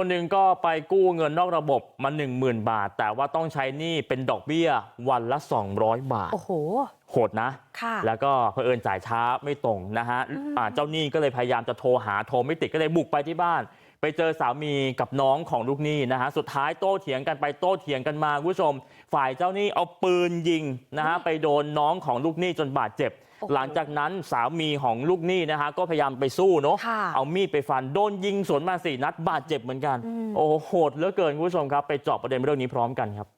คนหนึ่งก็ไปกู้เงินนอกระบบมา1 0,000บาทแต่ว่าต้องใช้หนี้เป็นดอกเบี้ยวันละ200บาทโอ้โหโหดนะค่ะแล้วก็เผอิญจ่ายช้าไม่ตรงนะฮะอ่าเจ้าหนี้ก็เลยพยายามจะโทรหาโทรไม่ติดก็เลยบุกไปที่บ้านไปเจอสามีกับน้องของลูกหนี้นะฮะสุดท้ายโต้เถียงกันไปโต้เถียงกันมาคุณผู้ชมฝ่ายเจ้าหนี้เอาปืนยิงนะฮะไปโดนน้องของลูกหนี้จนบาดเจ็บโอ้โหหลังจากนั้นสามีของลูกหนี้นะฮะก็พยายามไปสู้เนาะค่ะเอามีดไปฟันโดนยิงสวนมาสี่นัดบาดเจ็บเหมือนกันอืมโอ้โหโหดเหลือเกินคุณผู้ชมครับไปเจาะประเด็นเรื่องนี้พร้อมกันครับ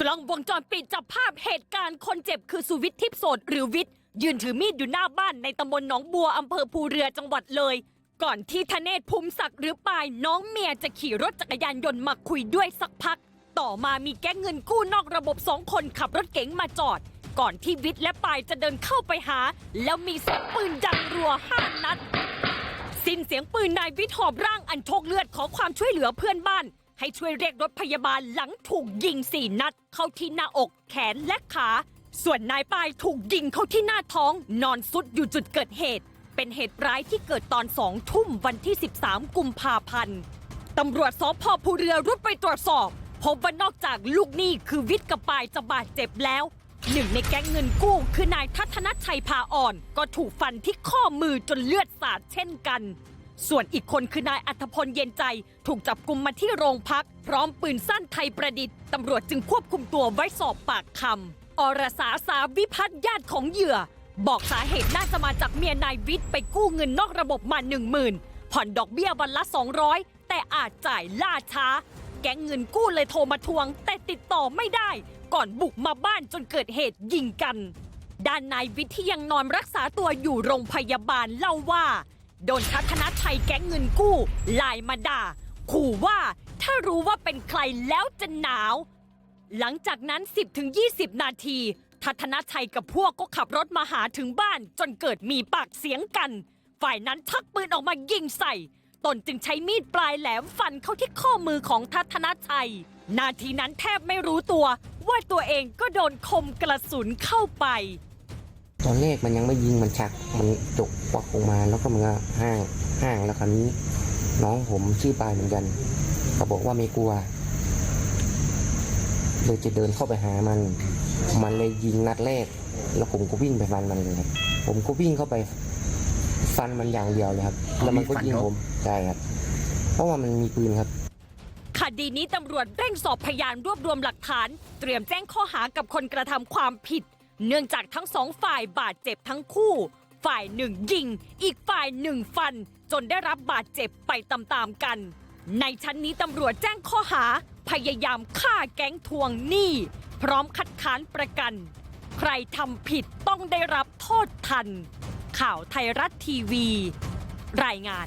กล้องวงจรปิดจับภาพเหตุการณ์คนเจ็บคือสุวิทย์ทิพย์โสดหรือวิทย์ ยืนถือมีดอยู่หน้าบ้านในตำบลหนองบัวอำเภอภูเรือจังหวัดเลย ก่อนที่ธเนศภูมิศักดิ์หรือปายน้องเมียจะขี่รถจักรยานยนต์มาคุยด้วยสักพัก ต่อมามีแก๊งเงินกู้นอกระบบสองคนขับรถเก๋งมาจอด ก่อนที่วิทย์และปายจะเดินเข้าไปหา แล้วมีเสียงปืนดังรัวห้านัด สิ้นเสียงปืนนายวิทย์หอบร่างอันโชคเลือดขอความช่วยเหลือเพื่อนบ้าน ให้ช่วยเรียกรถพยาบาลหลังถูกยิงสี่นัด เข้าที่หน้าอกแขนและขา ส่วนนายปายถูกยิงเข้าที่หน้าท้อง นอนซุดอยู่จุดเกิดเหตุ เป็นเหตุร้ายที่เกิดตอนสองทุ่มวันที่ 13 กุมภาพันธ์ตำรวจสพภูเรือรุดไปตรวจสอบ พบว่านอกจากลูกหนี้คือวิทย์กับปายจะบาดเจ็บแล้วหนึ่งในแก๊งเงินกู้คือนายทัศนชัยพาอ่อน ก็ถูกฟันที่ข้อมือจนเลือดสาดเช่นกัน ส่วนอีกคนคือนายอัธพลเย็นใจ ถูกจับกุมมาที่โรงพัก พร้อมปืนสั้นไทยประดิษฐ์ตำรวจจึงควบคุมตัวไว้สอบปากคำ อรสาสาวิพัฒน์ญาติของเหยื่อ บอกสาเหตุน่าจะมาจากเมียนายวิทย์ไปกู้เงินนอกระบบมาหนึ่งหมื่นผ่อนดอกเบี้ยวันละ 200 แต่อาจจ่ายล่าช้า แก๊งเงินกู้เลยโทรมาทวง แต่ติดต่อไม่ได้ ก่อนบุกมาบ้านจนเกิดเหตุยิงกัน ด้านนายวิทย์ที่ยังนอนรักษาตัวอยู่โรงพยาบาลเล่าว่าโดนทัศนชัยแก๊งเงินกู้ไลายมาด่า ขู่ว่าถ้ารู้ว่าเป็นใครแล้วจะหนาว หลังจากนั้น 10-20 นาที ทัศนชัยกับพวกก็ขับรถมาหาถึงบ้านจนเกิดมีปากเสียงกัน ฝ่ายนั้นชักปืนออกมายิงใส่ ตนจึงใช้มีดปลายแหลมฟันเข้าที่ข้อมือของทัศนชัย นาทีนั้นแทบไม่รู้ตัว ว่าตัวเองก็โดนคมกระสุนเข้าไป ตอนแรกมันยังไม่ยิงมันชักมันจกควักออกมาแล้วก็มันก็ห้างห้างแล้วคราวนี้ น้องผมชื่อปลายเหมือนกันเขาบอกว่าไม่กลัว เลยจะเดินเข้าไปหามัน มันเลยยิงนัดแรก แล้วผมก็วิ่งไปฟันมันเลยครับ ผมก็วิ่งเข้าไปฟันมันอย่างเดียวเลยครับ แล้วมันก็ยิงผมใช่ครับ เพราะว่ามันมีปืนครับคดีนี้ตำรวจเร่งสอบพยานรวบรวมหลักฐาน เตรียมแจ้งข้อหากับคนกระทำความผิด เนื่องจากทั้งสองฝ่ายบาดเจ็บทั้งคู่ ฝ่ายหนึ่งยิง อีกฝ่ายหนึ่งฟัน จนได้รับบาดเจ็บไปตามๆกัน ในชั้นนี้ตำรวจแจ้งข้อหาพยายามฆ่าแก๊งทวงหนี้ พร้อมคัดค้านประกัน ใครทำผิดต้องได้รับโทษทัน ข่าวไทยรัฐทีวี รายงาน